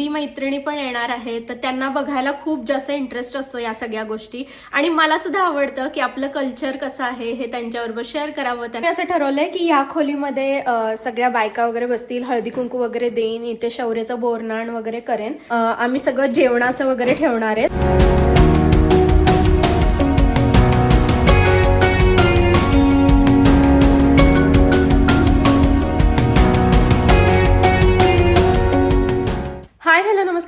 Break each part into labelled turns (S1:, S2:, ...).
S1: हिंदी मैत्रिणी पण येणार आहेत तर त्यांना बघायला खूप जास्त इंटरेस्ट असतो या सगळ्या गोष्टी. आणि मला सुद्धा आवडतं की आपलं कल्चर कसं आहे हे त्यांच्याबरोबर शेअर करावं. त्यांनी असं ठरवलंय की या खोलीमध्ये सगळ्या बायका वगैरे बसतील हळदी कुंकू वगैरे देईन इथे शौर्याचं बोरनाण वगैरे करेन. आम्ही सगळं जेवणाचं वगैरे ठेवणार आहेत.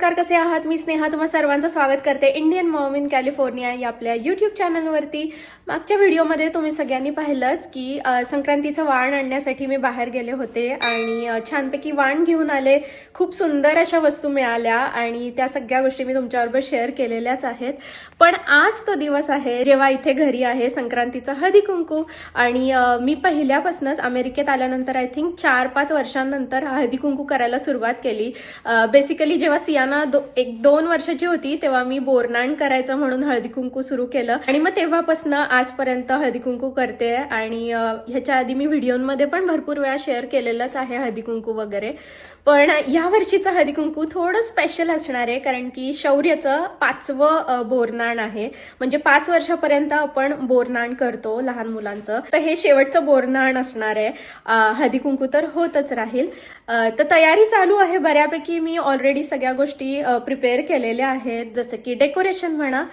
S1: नमस्कार कसे आहात? मी स्नेहा तुम्हा सर्वांचं स्वागत करते इंडियन मॉम इन कॅलिफोर्निया या आपल्या यूट्यूब चॅनलवरती मागच्या व्हिडिओमध्ये तुम्ही सगळ्यांनी पाहिलंच की संक्रांतीचं वाण आणण्यासाठी मी बाहेर गेले होते आणि छानपैकी वाण घेऊन आले. खूप सुंदर अशा वस्तू मिळाल्या आणि त्या सगळ्या गोष्टी मी तुमच्याबरोबर शेअर केलेल्याच आहेत. पण आज तो दिवस आहे जेव्हा इथे घरी आहे संक्रांतीचा हळदी कुंकू. आणि मी पहिल्यापासूनच अमेरिकेत आल्यानंतर आय थिंक चार पाच वर्षांनंतर हळदी कुंकू करायला सुरुवात केली. बेसिकली जेव्हा सियाना दो, एक दोन वर्षाची होती तेव्हा मी बोरनाण करायचं म्हणून हळदी कुंकू सुरू केलं. आणि मग तेव्हापासून आजपर्यंत हळदी कुंकू करते आणि ह्याच्या आधी मी व्हिडिओमध्ये पण भरपूर वेळा शेअर केलेलंच आहे हळदी कुंकू वगैरे. पण या वर्षीचं हळदी कुंकू थोडं स्पेशल असणार आहे कारण की शौर्याचं पाचवं बोरनाण आहे. म्हणजे पाच वर्षापर्यंत आपण बोरनाण करतो लहान मुलांचं. तर हे शेवटचं बोरनाण असणार आहे. हळदी कुंकू तर होतच राहील. तर तयारी चालू आहे बऱ्यापैकी. मी ऑलरेडी सगळ्या गोष्टी प्रिपेअर केलेल्या आहेत. जसं की डेकोरेशन म्हणा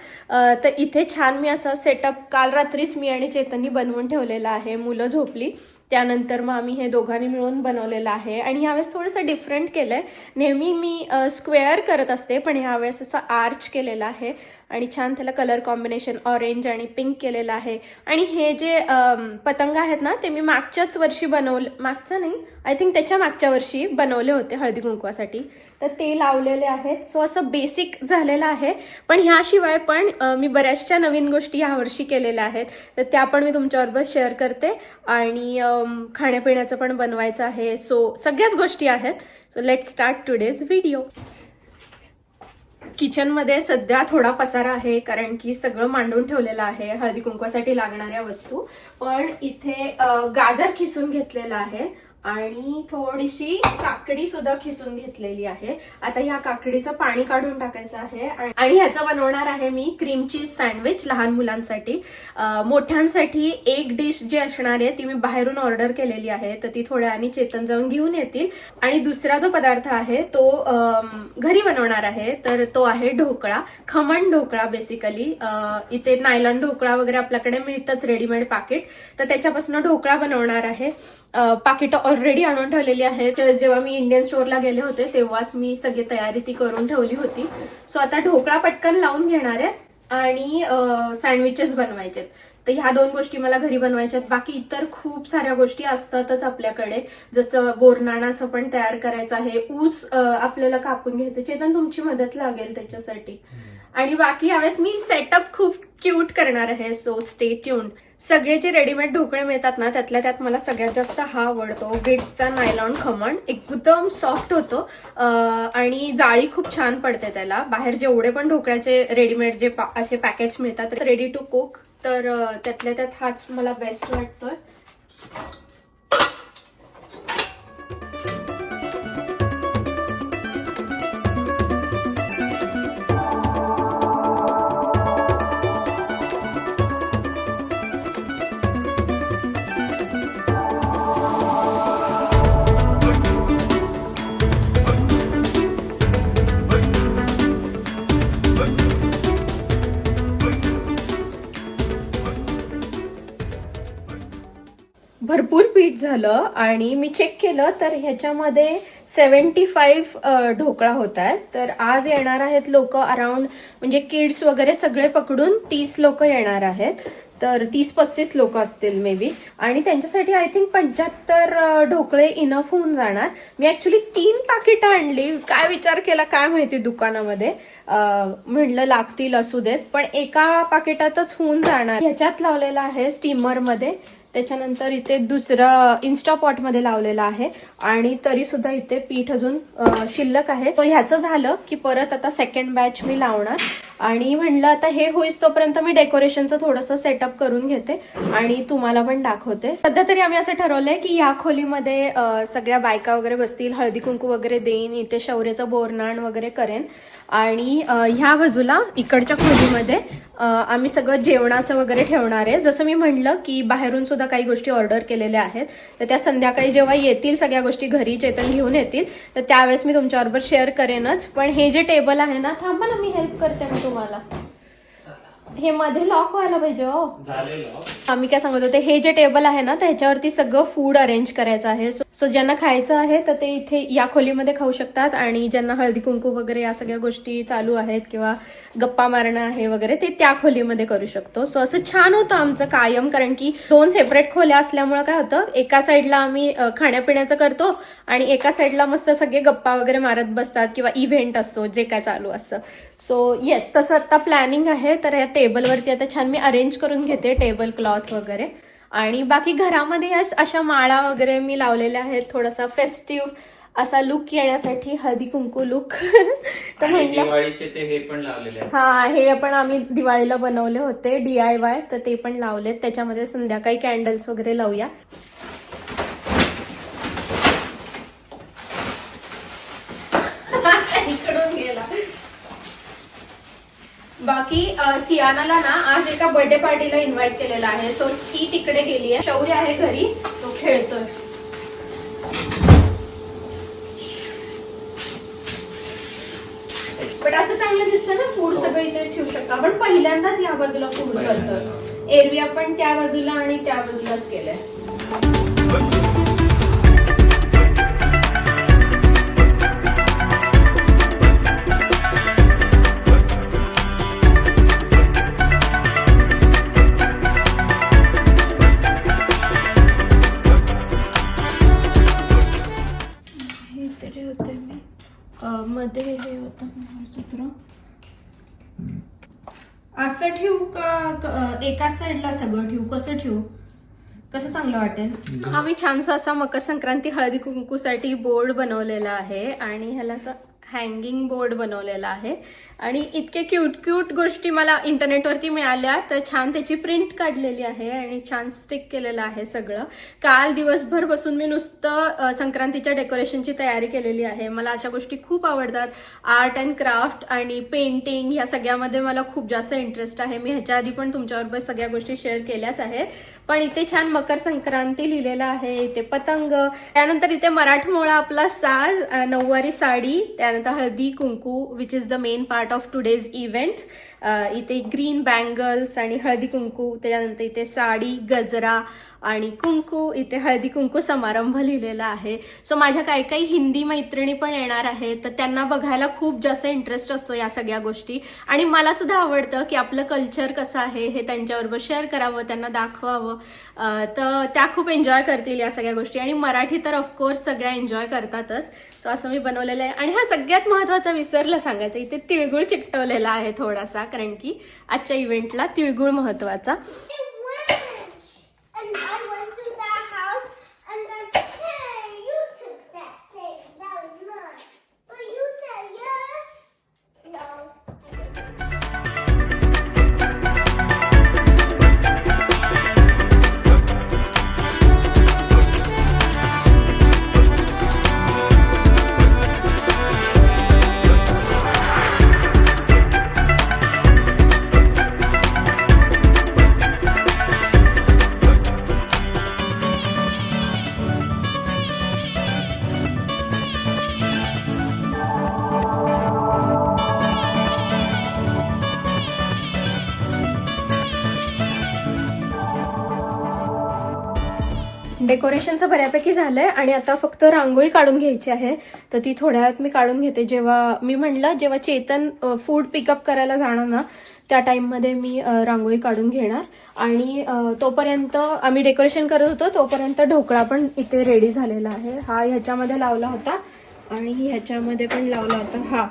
S1: तर इथे छान मी असं सेटअप काल रात्रीच मी आणि चेतननी बनवून ठेवलेलं आहे मुलं झोपली. त्यानंतर मग आम्ही हे दोघांनी मिळून बनवलेलं आहे. आणि ह्यावेळेस थोडंसं डिफरंट केलं आहे नेहमी मी स्क्वेअर करत असते पण ह्यावेळेस असं आर्च केलेलं आहे. आणि छान त्याला कलर कॉम्बिनेशन ऑरेंज आणि पिंक केलेलं आहे. आणि हे जे पतंग आहेत ना ते मी मागच्याच वर्षी बनवले मागचं नाही आय थिंक त्याच्या मागच्या वर्षी बनवले होते हळदी कुंकवासाठी. तर ते लावलेले आहेत. सो असं बेसिक झालेलं आहे. पण ह्याशिवाय पण मी बऱ्याचशा नवीन गोष्टी ह्यावर्षी केलेल्या आहेत. तर त्या पण मी तुमच्याबरोबर शेअर करते. आणि खाण्यापिण्याचं पण बनवायचं आहे. सो सगळ्याच गोष्टी आहेत. So let start today's video किचनमध्ये सध्या थोडा पसारा आहे कारण की सगळं मांडून ठेवलेलं आहे हळदी कुंकवासाठी लागणाऱ्या वस्तू. पण इथे गाजर खिसून घेतलेलं आहे. आणि थोडीशी काकडी सुद्धा खिसून घेतलेली आहे. आता ह्या काकडीचं पाणी काढून टाकायचं आहे. आणि- ह्याचं बनवणार आहे मी क्रीम चीज सँडविच लहान मुलांसाठी. मोठ्यांसाठी एक डिश जी असणार आहे ती मी बाहेरून ऑर्डर केलेली आहे. तर ती थोड्या आणि चेतन जाऊन घेऊन येतील. आणि दुसरा जो पदार्थ आहे तो घरी बनवणार आहे. तर तो आहे ढोकळा खमण ढोकळा बेसिकली इथे नायलॉन ढोकळा वगैरे आपल्याकडे मिळतच रेडीमेड पाकिट तर त्याच्यापासून ढोकळा बनवणार आहे. पाकिट ऑलरेडी आणून ठेवलेली आहे. जेव्हा मी इंडियन स्टोअरला गेले होते तेव्हाच मी सगळी तयारी ती करून ठेवली होती. सो आता ढोकळा पटकन लावून घेणार आहे आणि सँडविचेस बनवायचे तर ह्या दोन गोष्टी मला घरी बनवायच्यात. बाकी इतर खूप साऱ्या गोष्टी असतातच आपल्याकडे. जसं बोरनाणाचं पण तयार करायचं आहे. ऊस आपल्याला कापून घ्यायचं चेतन तुमची मदत लागेल त्याच्यासाठी. आणि बाकी यावेळेस मी सेटअप खूप क्यूट करणार आहे सो स्टे ट्यून सगळे जे रेडीमेड ढोकळे मिळतात ना त्यातल्या त्यात मला सगळ्यात जास्त हा आवडतो. बिट्सचा नायलॉन खमण एकदम सॉफ्ट होतो आणि जाळी खूप छान पडते त्याला. बाहेर जेवढे पण ढोकळ्याचे रेडीमेड जे पा- असे पॅकेट्स मिळतात रेडी टू कुक तर त्यातल्या त्यात हाच मला बेस्ट वाटतोय. झालं आणि मी चेक केलं तर ह्याच्यामध्ये सेवन्टी फाईव्ह ढोकळा होत आहेत. तर आज येणार आहेत लोक अराउंड म्हणजे किड्स वगैरे सगळे पकडून तीस लोक येणार आहेत. तर तीस पस्तीस लोक असतील मे बी आणि त्यांच्यासाठी आय थिंक पंच्याहत्तर ढोकळे इनफ होऊन जाणार. मी ऍक्च्युली तीन पाकिटं आणली. काय विचार केला काय माहिती दुकानामध्ये. म्हणलं लागतील असू देत पण एका पाकिटातच होऊन जाणार. ह्याच्यात लावलेलं आहे स्टीमरमध्ये त्याच्यानंतर इथे दुसरं इन्स्टा मध्ये लावलेलं आहे. आणि तरी सुद्धा इथे पीठ अजून शिल्लक आहे. तो ह्याचं झालं की परत आता सेकंड बॅच मी लावणार. आणि म्हणलं आता हे होईस तोपर्यंत मी डेकोरेशनचं थोडंसं सेटअप करून घेते आणि तुम्हाला पण दाखवते. सध्या तरी आम्ही असं ठरवलंय की या खोलीमध्ये सगळ्या बायका वगैरे बसतील हळदी कुंकू वगैरे देईन इथे शौर्यचं बोरनाण वगैरे करेन. आणि ह्या बाजूला इकडच्या खोलीमध्ये आम्ही सगळं जेवणाचं वगैरे ठेवणार आहे. जसं मी म्हणलं की बाहेरून सुद्धा काही गोष्टी ऑर्डर केलेल्या आहेत तर त्या संध्याकाळी जेव्हा येतील सगळ्या गोष्टी घरी चेतन घेऊन येतील तर त्यावेळेस मी तुमच्याबरोबर शेअर करेनच. पण हे जे टेबल आहे ना थांबा ना मी हेल्प करते ना तुम्हाला. हे मध्ये लॉक व्हायला पाहिजे हो.
S2: झालेलं
S1: आम्ही काय सांगत होते हे जे टेबल आहे ना त्याच्यावरती सगळं फूड अरेंज करायचं आहे. सो सो ज्यांना खायचं आहे तर ते इथे या खोलीमध्ये खाऊ शकतात आणि ज्यांना हळदी कुंकू वगैरे या सगळ्या गोष्टी चालू आहेत किंवा गप्पा मारणं आहे वगैरे ते त्या खोलीमध्ये करू शकतो. सो असं छान होतं आमचं कायम कारण की दोन सेपरेट खोल्या असल्यामुळे काय होतं एका साईडला आम्ही खाण्यापिण्याचं करतो आणि एका साईडला मस्त सगळे गप्पा वगैरे मारत बसतात किंवा इव्हेंट असतो जे काय चालू असतं. सो येस तसं आता प्लॅनिंग आहे तर या टेबलवरती आता छान मी अरेंज करून घेते टेबल क्लॉथ वगैरे. आणि बाकी घरामध्ये अशा माळा वगैरे मी लावलेल्या आहेत. थोडासा फेस्टिव्ह असा लुक येण्यासाठी हळदी कुंकू लुक तर
S2: दिवाळीचे ते हे पण लावलेले
S1: हा हे पण आम्ही दिवाळीला बनवले होते. डी आय वाय तर ते पण लावलेत. त्याच्यामध्ये संध्याकाळी कॅन्डल्स वगैरे लावूया. अ, सियानाला ना आज एका बर्थडे पार्टीला इन्व्हाइट केलेला आहे. सो ती तिकडे गेली आहे. शौर्य आहे घरी. तो खेळतोय. बट असं चांगलं दिसतं ना फूड सगळं इथे ठेवू शकतो. आपण पहिल्यांदाच या बाजूला फूड करतोय. एरवी आपण त्या बाजूला आणि त्या बाजूलाच केलंय. साईडला सगळं ठेवू? कसं ठेवू? कसं चांगलं वाटेल? आम्ही छानसा असा मकर संक्रांती हळदी कुंकूसाठी बोर्ड बनवलेला आहे आणि ह्याला असं हँगिंग बोर्ड बनवलेला आहे. आणि इतके क्यूट क्यूट गोष्टी मला इंटरनेटवरती मिळाल्या तर छान त्याची प्रिंट काढलेली आहे आणि छान स्टिक केलेलं आहे सगळं. काल दिवसभर बसून मी नुसतं संक्रांतीच्या डेकोरेशनची तयारी केलेली आहे. मला अशा गोष्टी खूप आवडतात. आर्ट अँड क्राफ्ट आणि पेंटिंग ह्या सगळ्यामध्ये मला खूप जास्त इंटरेस्ट आहे. मी ह्याच्या आधी पण तुमच्याबरोबर सगळ्या गोष्टी शेअर केल्याच आहेत. पण इथे छान मकर संक्रांती लिहिलेलं आहे. इथे पतंग त्यानंतर इथे मराठमोळा आपला साज नऊवारी साडी त्यानंतर Haldi Kumkum which is the main part of today's event इथे ग्रीन बँगल्स आणि हळदी कुंकू त्याच्यानंतर इथे साडी गजरा आणि कुंकू इथे हळदी कुंकू समारंभ लिहिलेला आहे. सो माझ्या काही काही हिंदी मैत्रिणी पण येणार आहेत तर त्यांना बघायला खूप जास्त इंटरेस्ट असतो या सगळ्या गोष्टी. आणि मला सुद्धा आवडतं की आपलं कल्चर कसं आहे हे त्यांच्याबरोबर शेअर करावं त्यांना दाखवावं. तर त्या खूप एन्जॉय करतील या सगळ्या गोष्टी. आणि मराठी तर ऑफकोर्स सगळ्या एन्जॉय करतातच. सो असं मी बनवलेलं आहे. आणि हा सगळ्यात महत्त्वाचा विसरलं सांगायचं. इथे तिळगुळ चिकटवलेला आहे थोडासा कारण की आजच्या इव्हेंटला तिळगुळ महत्त्वाचा. डेकोरेशनचं बऱ्यापैकी झालंय आणि आता फक्त रांगोळी काढून घ्यायची आहे. तर ती थोड्या वेळात मी काढून घेते. जेव्हा मी म्हणलं जेव्हा चेतन फूड पिकअप करायला जाणार ना त्या टाईममध्ये मी रांगोळी काढून घेणार. आणि तोपर्यंत आम्ही डेकोरेशन करत होतो तोपर्यंत ढोकळा पण इथे रेडी झालेला आहे. हा ह्याच्यामध्ये लावला होता. आणि ह्याच्यामध्ये पण लावला होता. हा.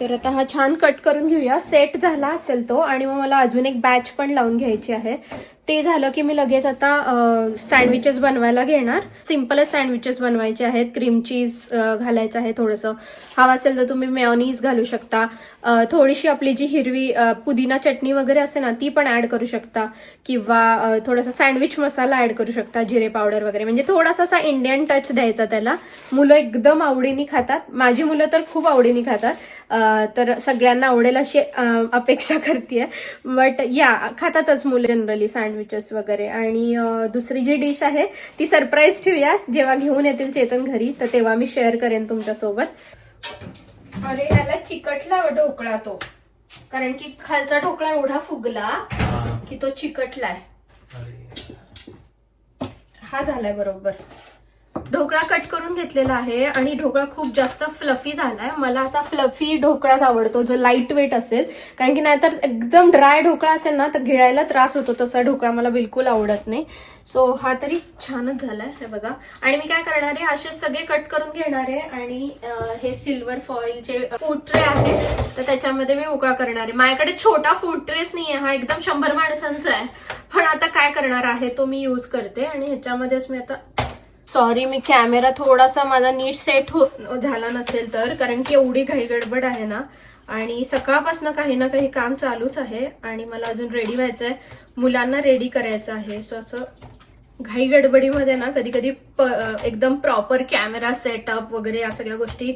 S1: तर आता हा छान कट करून घेऊया. सेट झाला असेल तो. आणि मग मला अजून एक बॅच पण लावून घ्यायची आहे. ते झालं की मी लगेच आता सँडविचेस बनवायला घेणार. सिम्पलच सँडविचेस बनवायचे आहेत. क्रीम चीज घालायचं आहे थोडंसं. हवं असेल तर तुम्ही मेयोनीज घालू शकता. थोडीशी आपली जी हिरवी पुदिना चटणी वगैरे असते ना ती पण ऍड करू शकता. किंवा थोडासा सँडविच मसाला ऍड करू शकता जिरे पावडर वगैरे. म्हणजे थोडासा असा इंडियन टच द्यायचा त्याला. मुलं एकदम आवडीने खातात. माझी मुलं तर खूप आवडीने खातात. तर सगळ्यांना आवडेल अशी अपेक्षा करते बट या खातातच मुलं जनरली सँड सँडविचेस वगैरे. आणि दुसरी जी डिश आहे ती सरप्राईज ठेवूया. जेव्हा घेऊन येतील चेतन घरी तर तेव्हा मी शेअर करेन तुमच्यासोबत. अरे याला चिकटला ढोकळा तो. कारण की खालचा ढोकळा एवढा फुगला. की तो चिकटलाय. हा झालाय बरोबर. ढोकळा कट करून घेतलेला आहे आणि ढोकळा खूप जास्त फ्लफी झालाय. मला असा फ्लफी ढोकळाच आवडतो जो लाइट वेट असेल. कारण की नाहीतर एकदम ड्राय ढोकळा असेल ना तर गिळायला त्रास होतो. तसा ढोकळा मला बिलकुल आवडत नाही. सो हा तरी छानच झालाय हे बघा. आणि मी काय करणार आहे असे सगळे कट करून घेणार आहे. आणि हे सिल्वर फॉइलचे फूड ट्रे आहे तर त्याच्यामध्ये मी उकळा करणार आहे. माझ्याकडे छोटा फूड ट्रेस नाही आहे हा एकदम शंभर माणसांचा आहे. पण आता काय करणार आहे तो मी यूज करते. आणि ह्याच्यामध्येच मी आता सॉरी मी कॅमेरा थोडासा माझा नीट सेट हो झाला नसेल तर कारण की एवढी घाई गडबड आहे ना. आणि सकाळपासून काही ना काही काम चालूच आहे आणि मला अजून रेडी व्हायचं आहे मुलांना रेडी करायचं आहे. सो असं घाई गडबडीमध्ये ना कधी कधी एकदम प्रॉपर कॅमेरा सेटअप वगैरे या सगळ्या गोष्टी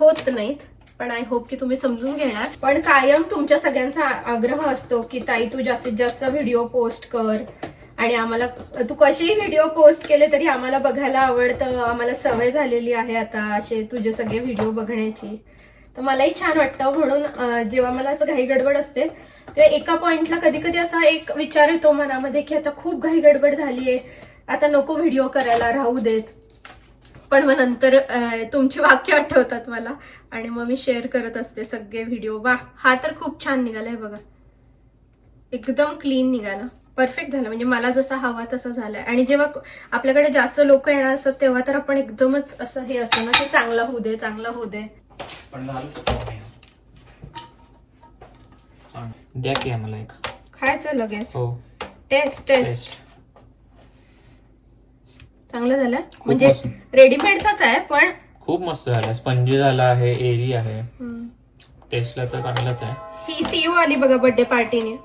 S1: होत नाहीत. पण आय होप की तुम्ही समजून घेणार. पण कायम तुमच्या सगळ्यांचा आग्रह असतो की ताई तू जास्तीत जास्त व्हिडिओ पोस्ट कर. आणि आम्हाला तू कसेही व्हिडिओ पोस्ट केले तरी आम्हाला बघायला आवडतं. आम्हाला सवय झालेली आहे आता असे तुझे सगळे व्हिडिओ बघण्याची. तर मलाही छान वाटतं. म्हणून जेव्हा मला असं घाई गडबड असते तेव्हा एका पॉइंटला कधी कधी असा एक विचार येतो मनामध्ये की आता खूप घाई गडबड झालीये आता नको व्हिडिओ करायला राहू देत. पण मग नंतर तुमची वाक्य आठवतात मला. आणि मग मी शेअर करत असते सगळे व्हिडिओ वा हा तर खूप छान निघालाय बघा. एकदम क्लीन निघाला. परफेक्ट झाला. म्हणजे मला जसा हवा तसा झालाय. आणि जेव्हा आपल्याकडे जास्त लोक येणार असतात तेव्हा तर आपण एकदमच असं हे असं ना की चांगला होऊ दे चांगला होऊ दे.
S2: द्या की आम्हाला एक.
S1: खायचं लगेच.
S2: हो.
S1: Taste taste. चांगलं झालं. म्हणजे. रेडीमेडचाच आहे पण
S2: खूप मस्त झाला. स्पंजी झाला आहे एरी आहे. टेस्टला तर चांगलंच आहे.
S1: ही सीओ आली बघा बर्थडे पार्टीने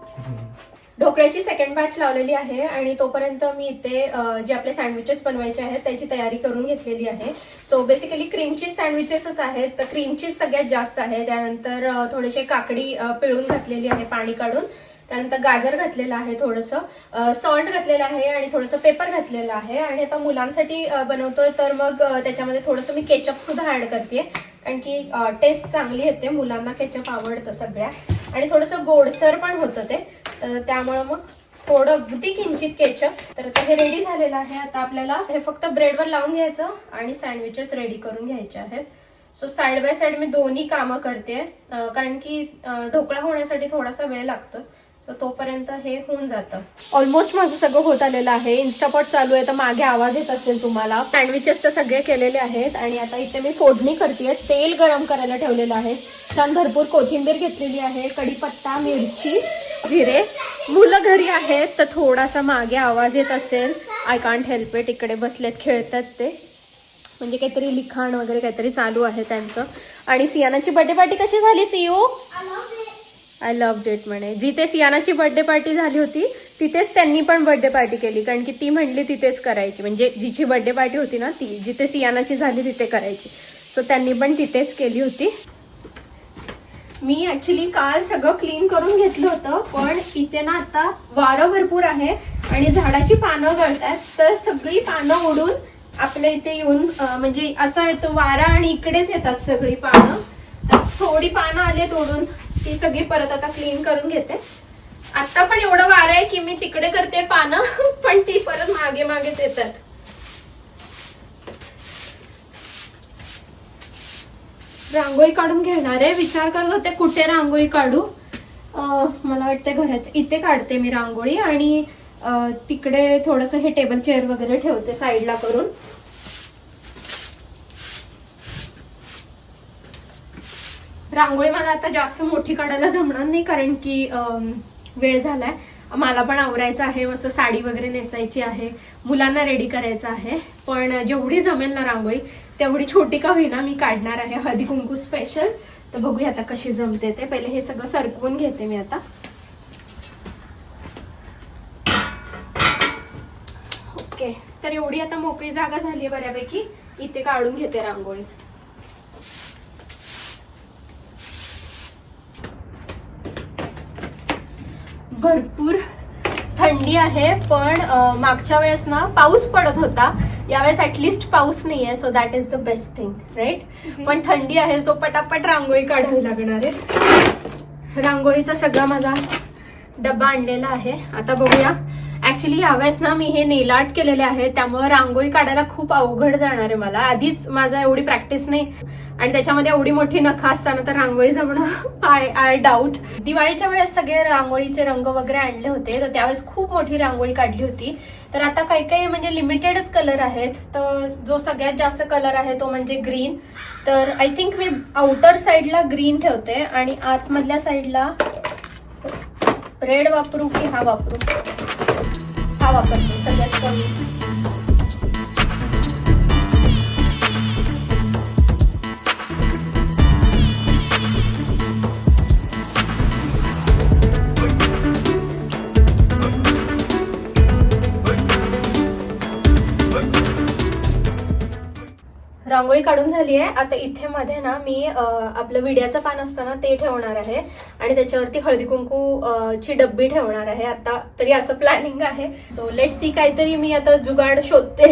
S1: ढोकळ्याची सेकंड बॅच लावलेली आहे आणि तोपर्यंत मी इथे जे आपले सँडविचेस बनवायचे आहेत त्याची तयारी करून घेतलेली आहे. सो बेसिकली क्रीम चीज सँडविचेसच आहेत. तर क्रीम चीज सगळ्यात जास्त आहे. त्यानंतर थोडेसे काकडी पिळून घातलेली आहे पाणी काढून. त्यानंतर गाजर घातलेलं आहे थोडंसं. सॉल्ट घातलेलं आहे आणि थोडंसं पेपर घातलेलं आहे. आणि आता मुलांसाठी बनवतोय तर मग त्याच्यामध्ये थोडंसं मी केचप सुद्धा ऍड करते. कारण की टेस्ट चांगली येते. मुलांना केचप आवडतं सगळ्या. आणि थोडंसं गोडसर पण होतं ते. तर त्यामुळं मग थोडं अगदी किंचित केचप. तर आता हे रेडी झालेलं आहे. आता आपल्याला हे फक्त ब्रेडवर लावून घ्यायचं आणि सँडविचेस रेडी करून घ्यायचे आहेत. सो साईड बाय साईड मी दोन्ही कामं करते. कारण की ढोकळा होण्यासाठी थोडासा वेळ लागतो सो तोपर्यंत हे होऊन जातं. ऑलमोस्ट माझं सगळं होत आलेलं आहे. इन्स्टापॉट चालू आहे तर मागे आवाज येत असेल तुम्हाला. सँडविचेस तर सगळे केलेले आहेत आणि आता इथे मी फोडणी करते तेल गरम करायला ठेवलेलं आहे. छान भरपूर कोथिंबीर घेतलेली आहे. कढीपत्ता मिरची जिरे. मुलं घरी आहेत तर थोडासा मागे आवाज येत असेल. आय कांट हेल्प इट इकडे बसलेत खेळतात ते. म्हणजे काहीतरी लिखाण वगैरे काहीतरी चालू आहे त्यांचं. आणि सियानाची बर्थडे पार्टी कशी झाली
S3: it.
S1: आय लव्ह डेट म्हणे. जिथे सियानाची बर्थडे पार्टी झाली होती तिथेच त्यांनी पण बर्थडे पार्टी केली कारण की ती म्हणली तिथेच करायची. म्हणजे जिची बर्थडे पार्टी होती ना ती जिथे सियानाची झाली तिथे करायची. सो त्यांनी पण तिथेच केली होती. मी ऍक्च्युली काल सगळं क्लीन करून घेतलं होतं पण इथे ना आता वारं भरपूर आहे आणि झाडाची पानं गळतात तर सगळी पानं उडून आपल्या इथे येऊन म्हणजे असा येतो वारा आणि इकडेच येतात सगळी पानं. तर थोडी पानं आलेत ओढून ती सगळी परत आता क्लीन करून घेते. आता पण एवढं वारं आहे की मी तिकडे करते पानं पण ती परत मागे मागेच येतात. रांगोळी काढून घेणार आहे. विचार करत होते कुठे रांगोळी काढू. मला वाटते घराच्या इथे काढते मी रांगोळी आणि तिकडे थोडस हे टेबल चेअर वगैरे ठेवते साईडला करून. रांगोळी मला आता जास्त मोठी काढायला जमणार नाही कारण की वेळ झालाय. मला पण आवरायचं आहे मस्त साडी वगैरे नेसायची आहे मुलांना रेडी करायचं आहे. पण जेवढी जमेल ना रांगोळी तेवढी छोटी का होईना मी काढणार आहे. हळदी कुंकू स्पेशल तर बघूया आता कशी जमते ते. पहिले हे सगळं सरकवून घेते मी आता. ओके तर एवढी आता मोकळी जागा झाली आहे बऱ्यापैकी. इथे काढून घेते रांगोळी. भरपूर थंडी आहे पण मागच्या वेळेस ना पाऊस पडत होता. यावेळेस ऍटलिस्ट पाऊस नाही आहे so that is the best thing right पण थंडी आहे सो पटापट रांगोळी काढावी लागणार आहे. रांगोळीचा सगळा माझा डब्बा आणलेला आहे. आता बघूया. ऍक्च्युली यावेळेस ना मी हे नेल आर्ट केलेले आहे त्यामुळे रांगोळी काढायला खूप अवघड जाणार आहे मला. आधीच माझा एवढी प्रॅक्टिस नाही. आणि त्याच्यामध्ये एवढी मोठी नखा असताना तर रांगोळी जमणं आय आय डाऊट दिवाळीच्या वेळेस सगळे रांगोळीचे रंग वगैरे आणले होते तर त्यावेळेस खूप मोठी रांगोळी काढली होती. तर आता काही काही म्हणजे लिमिटेडच कलर आहेत तर जो सगळ्यात जास्त कलर आहे तो म्हणजे ग्रीन तर आय थिंक मी आउटर साईडला ग्रीन ठेवते आणि आतमधल्या साईडला रेड वापरू की हा वापरू? हा वापरते सगळ्यात कमी रांगोळी काढून झाली आहे. आता इथे मध्ये ना मी आपलं विड्याचं पान असतं ना ते ठेवणार आहे. आणि त्याच्यावरती हळदी कुंकू ची डब्बी ठेवणार आहे. आता तरी असं प्लॅनिंग आहे. सो लेट सी काहीतरी मी आता जुगाड शोधते.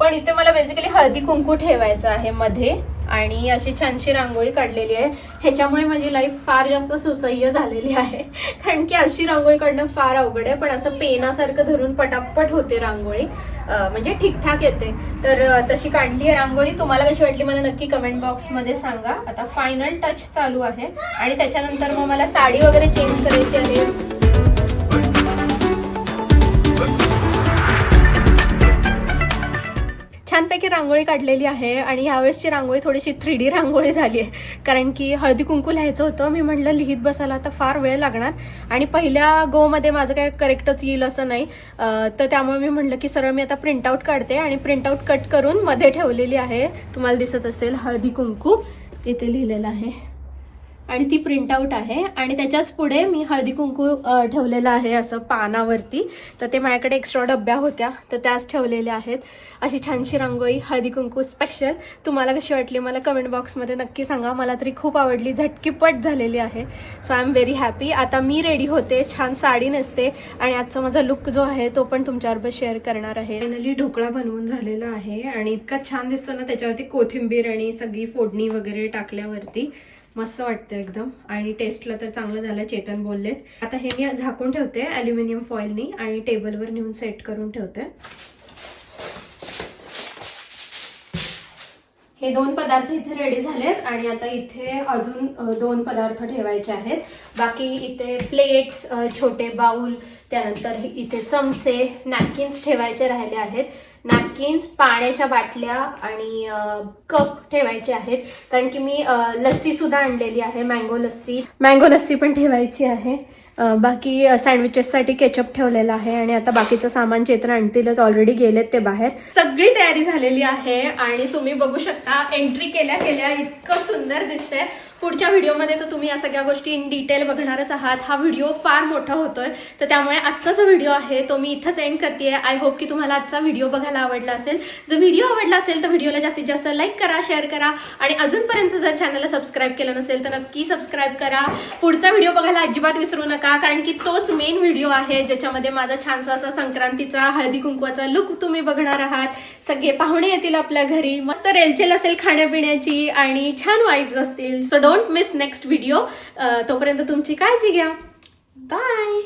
S1: पण इथे मला बेसिकली हळदी कुंकू ठेवायचं आहे मध्ये. आणि अशी छानशी रांगोळी काढलेली आहे. ह्याच्यामुळे माझी लाईफ फार जास्त सुसह्य झालेली आहे. कारण की अशी रांगोळी काढणं फार अवघड आहे. पण असं पेनासारखं धरून पटापट होते रांगोळी. म्हणजे ठीकठाक येते. तर तशी काढली आहे रांगोळी. तुम्हाला कशी वाटली मला नक्की कमेंट बॉक्समध्ये सांगा. आता फायनल टच चालू आहे. आणि त्याच्यानंतर मग मला साडी वगैरे चेंज करायची आहे. छानपैकी रांगोळी काढलेली आहे आणि यावेळेसची रांगोळी थोडीशी थ्री डी रांगोळी झाली आहे. कारण की हळदी कुंकू लिहायचं होतं. मी म्हणलं लिहित बसायला आता फार वेळ लागणार. आणि पहिल्या गोमध्ये माझं काय करेक्टच येईल असं नाही. तर त्यामुळे मी म्हणलं की सरळ मी आता प्रिंटआउट काढते आणि प्रिंटआउट कट करून मध्ये ठेवलेली आहे. तुम्हाला दिसत असेल हळदी कुंकू. इथे लिहिलेलं आहे. आणि ती प्रिंटआउट आहे. आणि त्याच्याच पुढे मी हळदी कुंकू ठेवलेलं आहे असं पानावरती. तर ते माझ्याकडे एक्स्ट्रा डब्या होत्या. तर त्याच ठेवलेल्या आहेत. अशी छानशी रांगोळी हळदी कुंकू स्पेशल तुम्हाला कशी वाटली मला कमेंट बॉक्समध्ये नक्की सांगा. मला तरी खूप आवडली. झटकीपट झालेली आहे. So I am very happy आता मी रेडी होते. छान साडी नसते. आणि आजचा माझा लुक जो आहे तो पण तुमच्याबरोबर शेअर करणार आहे. फायनली ढोकळा बनवून झालेला आहे. आणि इतका छान दिसतो ना त्याच्यावरती कोथिंबीर आणि सगळी फोडणी वगैरे टाकल्यावरती. मस्त वाटतं एकदम. आणि टेस्टला तर चांगलं झालं चेतन बोललेत. आता हे मी झाकून ठेवते ॲल्युमिनियम फॉईलनी आणि टेबलवर नेऊन सेट करून ठेवते. हे दोन पदार्थ इथे रेडी झालेत आणि आता इथे अजून दोन पदार्थ ठेवायचे आहेत. बाकी इथे प्लेट्स छोटे बाउल त्यानंतर इथे चमचे नॅपकिन्स ठेवायचे राहिले आहेत. नॅपकिन्स पाण्याच्या बाटल्या आणि कप ठेवायचे आहेत. कारण की मी लस्सी सुद्धा आणलेली आहे मँगो लस्सी. मँगो लस्सी पण ठेवायची आहे. बाकी सँडविचेससाठी केचप ठेवलेला आहे आणि आता बाकीचं सामान चेत्र आणतीलच ऑलरेडी गेलेत ते बाहेर. सगळी तयारी झालेली आहे आणि तुम्ही बघू शकता एंट्री केल्या केल्या इतकं सुंदर दिसतंय. पुढच्या व्हिडिओमध्ये तर तुम्ही या सगळ्या गोष्टी इन डिटेल बघणारच आहात. हा व्हिडिओ फार मोठा होतोय. तर त्यामुळे आजचा जो व्हिडिओ आहे तो मी इथंच एंड करते आय होप की तुम्हाला आजचा व्हिडिओ बघायला आवडला असेल. जर व्हिडिओ आवडला असेल तर व्हिडिओला जास्तीत जास्त लाईक करा शेअर करा आणि अजूनपर्यंत जर चॅनलला सबस्क्राईब केलं नसेल तर नक्की सबस्क्राईब करा. पुढचा व्हिडिओ बघायला अजिबात विसरू नका कारण की तोच मेन व्हिडिओ आहे ज्याच्यामध्ये माझा छानसा असा संक्रांतीचा हळदी कुंकवाचा लुक तुम्ही बघणार आहात. सगळे पाहुणे येतील आपल्या घरी. मस्त रेलचेल असेल खाण्यापिण्याची आणि छान वाईब्स असतील. So don't miss next video तोपर्यंत तुमची काळजी घ्या. बाय